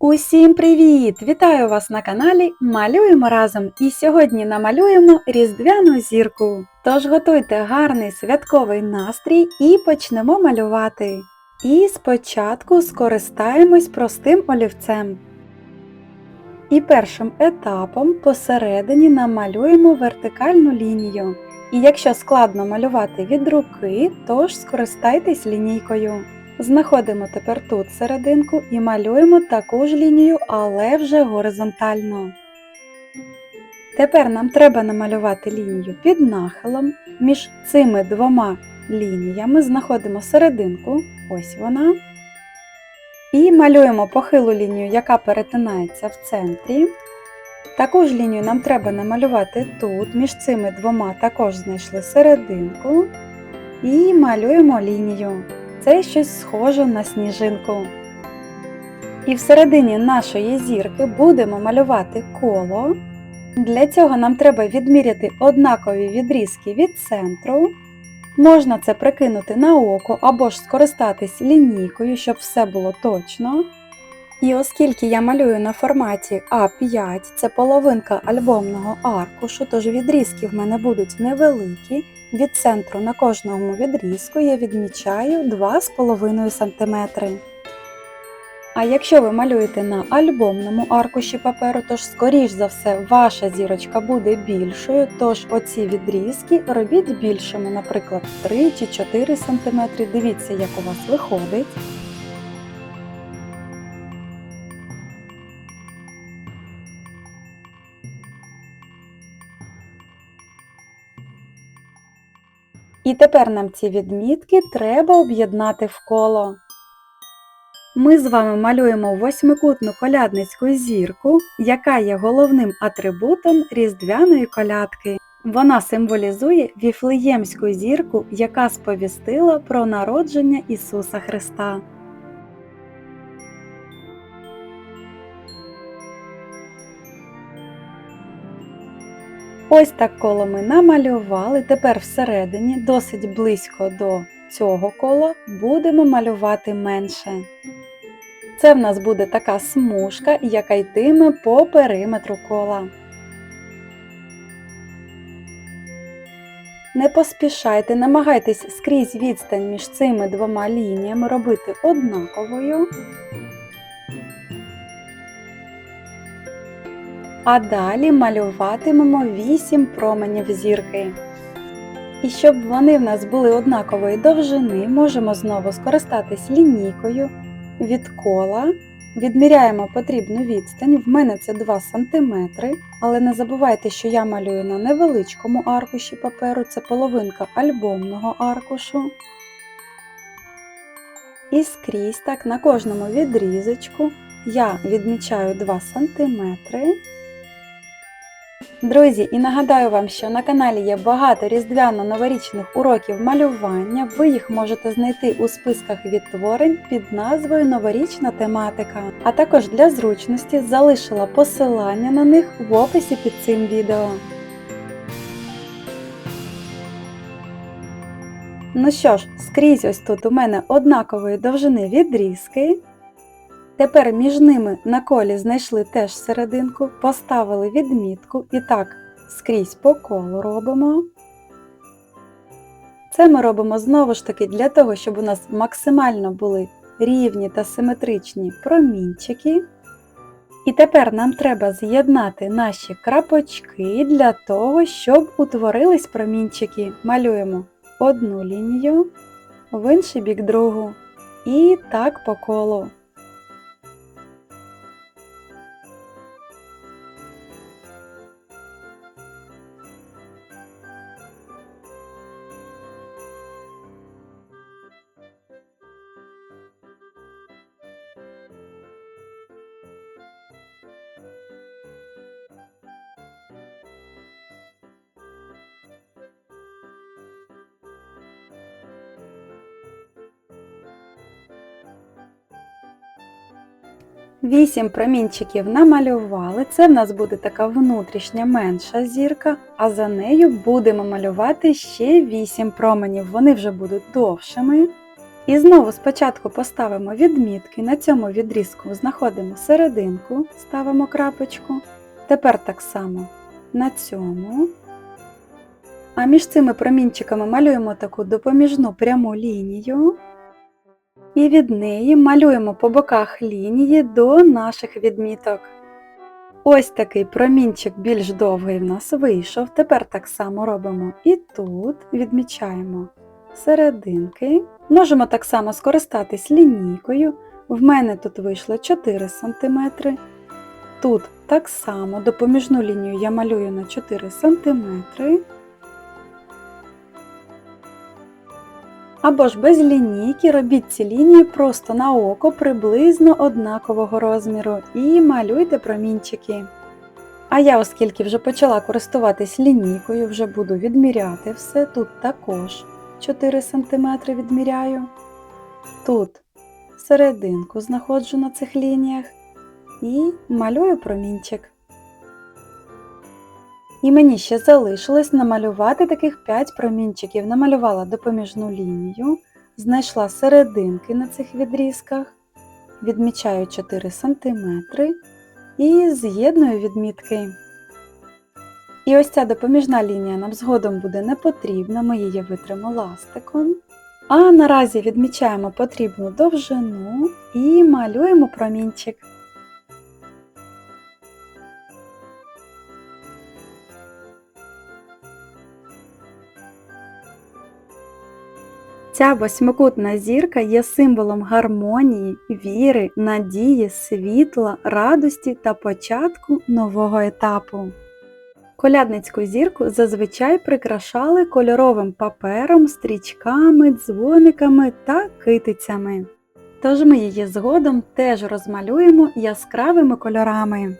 Усім привіт! Вітаю вас на каналі Малюємо разом! І сьогодні намалюємо різдвяну зірку. Тож готуйте гарний святковий настрій і почнемо малювати. І спочатку скористаємось простим олівцем. І першим етапом посередині намалюємо вертикальну лінію. І якщо складно малювати від руки, тож скористайтесь лінійкою. Знаходимо тепер тут серединку і малюємо таку ж лінію, але вже горизонтально. Тепер нам треба намалювати лінію під нахилом. Між цими двома лініями знаходимо серединку, ось вона. І малюємо похилу лінію, яка перетинається в центрі. Таку ж лінію нам треба намалювати тут, між цими двома також знайшли серединку. І малюємо лінію. Це щось схоже на сніжинку. І всередині нашої зірки будемо малювати коло. Для цього нам треба відміряти однакові відрізки від центру. Можна це прикинути на око або ж скористатись лінійкою, щоб все було точно. І оскільки я малюю на форматі А5, це половинка альбомного аркушу, тож відрізки в мене будуть невеликі. Від центру на кожному відрізку я відмічаю 2,5 см. А якщо ви малюєте на альбомному аркуші паперу, тож скоріш за все ваша зірочка буде більшою, тож оці відрізки робіть більшими, наприклад, 3 чи 4 см. Дивіться, як у вас виходить. І тепер нам ці відмітки треба об'єднати в коло. Ми з вами малюємо восьмикутну колядницьку зірку, яка є головним атрибутом різдвяної колядки. Вона символізує віфлеємську зірку, яка сповістила про народження Ісуса Христа. Ось так коло ми намалювали. Тепер всередині, досить близько до цього кола, будемо малювати менше. Це в нас буде така смужка, яка йтиме по периметру кола. Не поспішайте, намагайтесь скрізь відстань між цими двома лініями робити однаковою. А далі малюватимемо 8 променів зірки. І щоб вони в нас були однакової довжини, можемо знову скористатись лінійкою від кола. Відміряємо потрібну відстань, в мене це 2 см, але не забувайте, що я малюю на невеличкому аркуші паперу, це половинка альбомного аркушу. І скрізь так на кожному відрізочку я відмічаю 2 см. Друзі, і нагадаю вам, що на каналі є багато різдвяно-новорічних уроків малювання. Ви їх можете знайти у списках відтворень під назвою Новорічна тематика. А також для зручності залишила посилання на них в описі під цим відео. Ну що ж, скрізь ось тут у мене однакової довжини відрізки. Тепер між ними на колі знайшли теж серединку, поставили відмітку і так скрізь по колу робимо. Це ми робимо знову ж таки для того, щоб у нас максимально були рівні та симетричні промінчики. І тепер нам треба з'єднати наші крапочки для того, щоб утворились промінчики. Малюємо одну лінію, в інший бік другу. І так по колу. Вісім промінчиків намалювали. Це в нас буде така внутрішня менша зірка, а за нею будемо малювати ще 8 променів. Вони вже будуть довшими. І знову спочатку поставимо відмітки. На цьому відрізку знаходимо серединку, ставимо крапочку. Тепер так само на цьому. А між цими промінчиками малюємо таку допоміжну пряму лінію. І від неї малюємо по боках лінії до наших відміток. Ось такий промінчик більш довгий в нас вийшов. Тепер так само робимо і тут відмічаємо серединки. Можемо так само скористатись лінійкою. В мене тут вийшло 4 см. Тут так само допоміжну лінію я малюю на 4 см. Або ж без лінійки робіть ці лінії просто на око приблизно однакового розміру і малюйте промінчики. А я, оскільки вже почала користуватись лінійкою, вже буду відміряти все. Тут також 4 см відміряю. Тут серединку знаходжу на цих лініях і малюю промінчик. І мені ще залишилось намалювати таких 5 промінчиків. Намалювала допоміжну лінію, знайшла серединки на цих відрізках, відмічаю 4 см і з'єдную відмітки. І ось ця допоміжна лінія нам згодом буде не потрібна, ми її витримо ластиком. А наразі відмічаємо потрібну довжину і малюємо промінчик. Ця восьмикутна зірка є символом гармонії, віри, надії, світла, радості та початку нового етапу. Колядницьку зірку зазвичай прикрашали кольоровим папером, стрічками, дзвониками та китицями. Тож ми її згодом теж розмалюємо яскравими кольорами.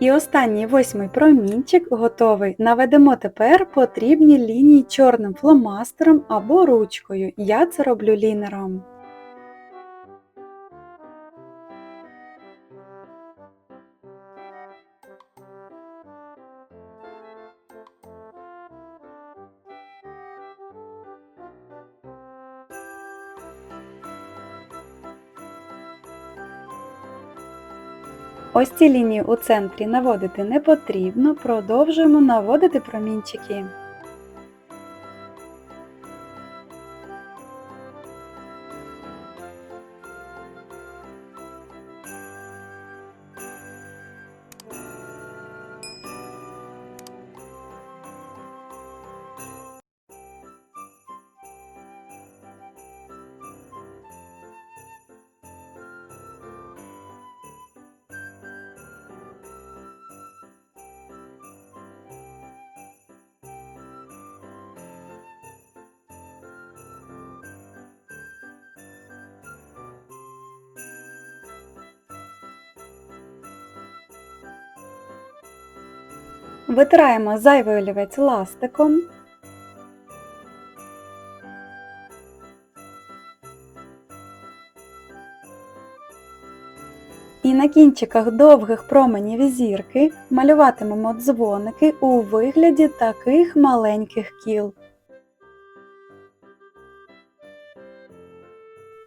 І останній восьмий промінчик готовий. Наведемо тепер потрібні лінії чорним фломастером або ручкою. Я це роблю лінером. Ось ці лінії у центрі наводити не потрібно, продовжуємо наводити промінчики. Витираємо зайвий олівець ластиком. І на кінчиках довгих променів зірки малюватимемо дзвоники у вигляді таких маленьких кіл.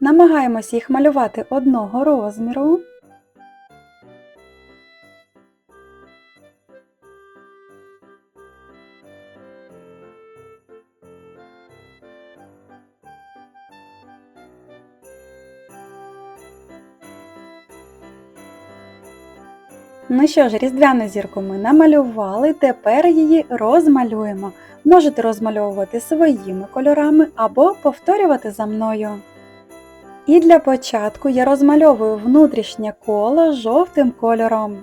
Намагаємось їх малювати одного розміру. Ну що ж, різдвяну зірку ми намалювали, тепер її розмалюємо. Можете розмальовувати своїми кольорами або повторювати за мною. І для початку я розмальовую внутрішнє коло жовтим кольором.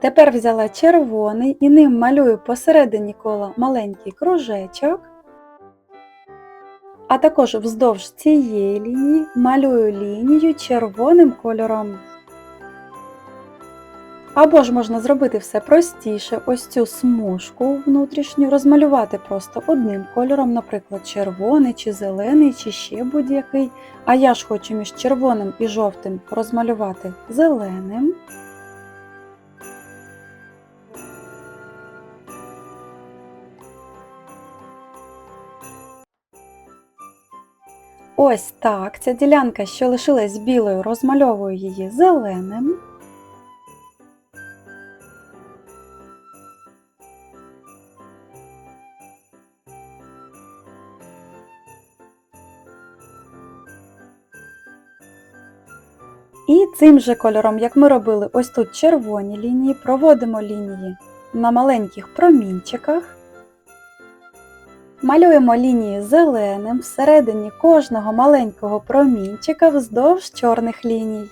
Тепер взяла червоний і ним малюю посередині кола маленький кружечок. А також вздовж цієї лінії малюю лінію червоним кольором. Або ж можна зробити все простіше, ось цю смужку внутрішню розмалювати просто одним кольором, наприклад, червоний чи зелений, чи ще будь-який. А я ж хочу між червоним і жовтим розмалювати зеленим. Ось так. Ця ділянка, що лишилась білою, розмальовую її зеленим. І цим же кольором, як ми робили ось тут червоні лінії, проводимо лінії на маленьких промінчиках. Малюємо лінії зеленим всередині кожного маленького промінчика вздовж чорних ліній.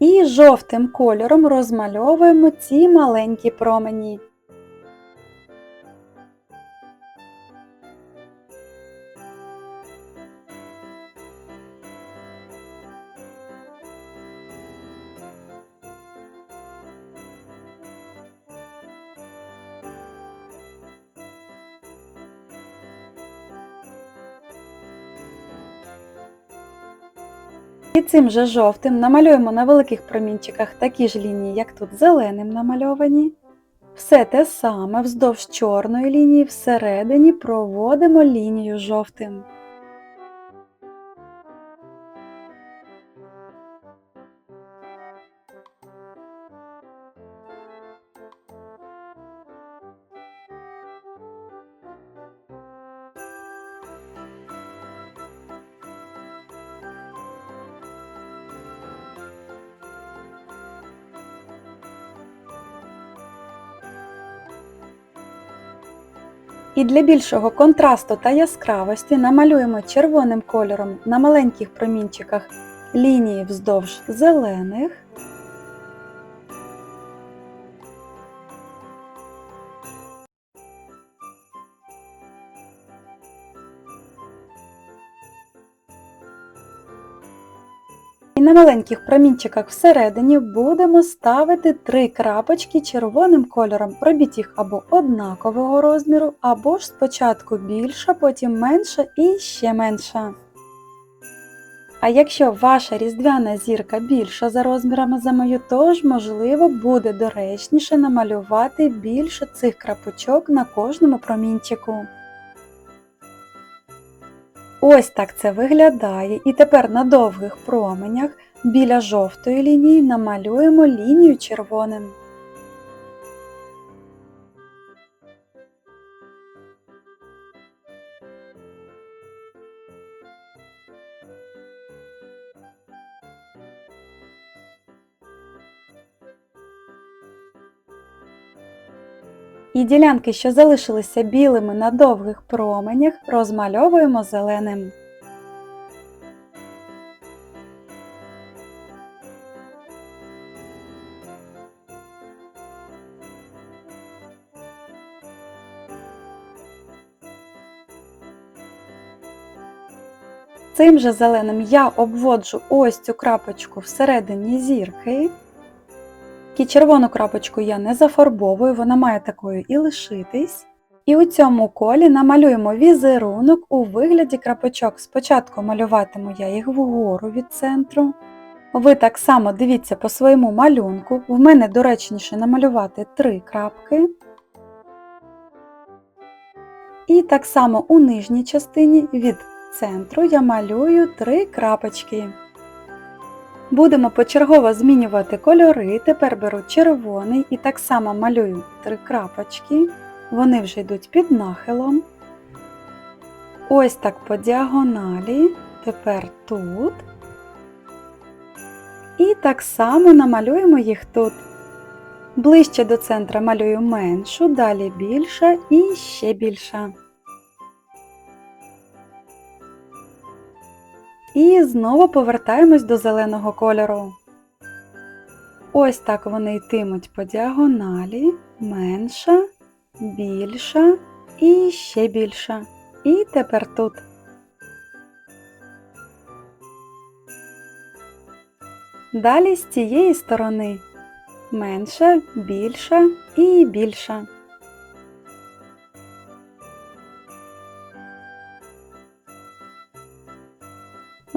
І жовтим кольором розмальовуємо ці маленькі промені. І цим же жовтим намалюємо на великих промінчиках такі ж лінії, як тут зеленим намальовані. Все те саме вздовж чорної лінії всередині проводимо лінію жовтим. І для більшого контрасту та яскравості намалюємо червоним кольором на маленьких промінчиках лінії вздовж зелених. На маленьких промінчиках всередині будемо ставити три крапочки червоним кольором. Робіть їх або однакового розміру, або ж спочатку більша, потім менша і ще менша. А якщо ваша різдвяна зірка більша за розмірами за мою, то ж, можливо, буде доречніше намалювати більше цих крапочок на кожному промінчику. Ось так це виглядає. І тепер на довгих променях біля жовтої лінії намалюємо лінію червоним. І ділянки, що залишилися білими на довгих променях, розмальовуємо зеленим. Цим же зеленим я обводжу ось цю крапочку всередині зірки. І червону крапочку я не зафарбовую, вона має такою і лишитись. І у цьому колі намалюємо візерунок у вигляді крапочок. Спочатку малюватиму я їх вгору від центру. Ви так само дивіться по своєму малюнку. В мене доречніше намалювати три крапки. І так само у нижній частині від центру я малюю три крапочки. Будемо почергово змінювати кольори. Тепер беру червоний і так само малюю три крапочки. Вони вже йдуть під нахилом. Ось так по діагоналі. Тепер тут. І так само намалюємо їх тут. Ближче до центра малюю меншу, далі більша і ще більша. І знову повертаємось до зеленого кольору. Ось так вони йтимуть по діагоналі, менша, більша і ще більша. І тепер тут. Далі з цієї сторони менша, більша і більша.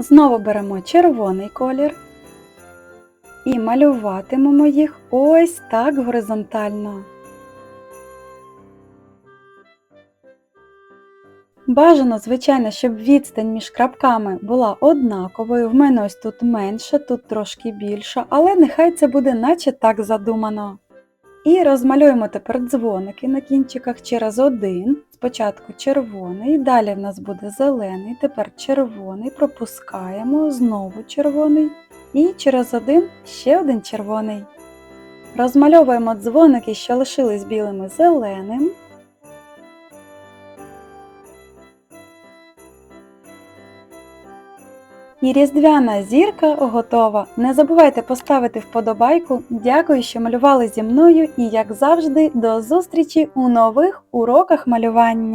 Знову беремо червоний колір і малюватимемо їх ось так горизонтально. Бажано, звичайно, щоб відстань між крапками була однаковою. В мене ось тут менше, тут трошки більше, але нехай це буде наче так задумано. І розмалюємо тепер дзвоники на кінчиках через один. Спочатку червоний, далі в нас буде зелений, тепер червоний, пропускаємо, знову червоний і через один ще один червоний. Розмальовуємо дзвоники, що лишились білими зеленим. І різдвяна зірка готова. Не забувайте поставити вподобайку. Дякую, що малювали зі мною і, як завжди, до зустрічі у нових уроках малювання.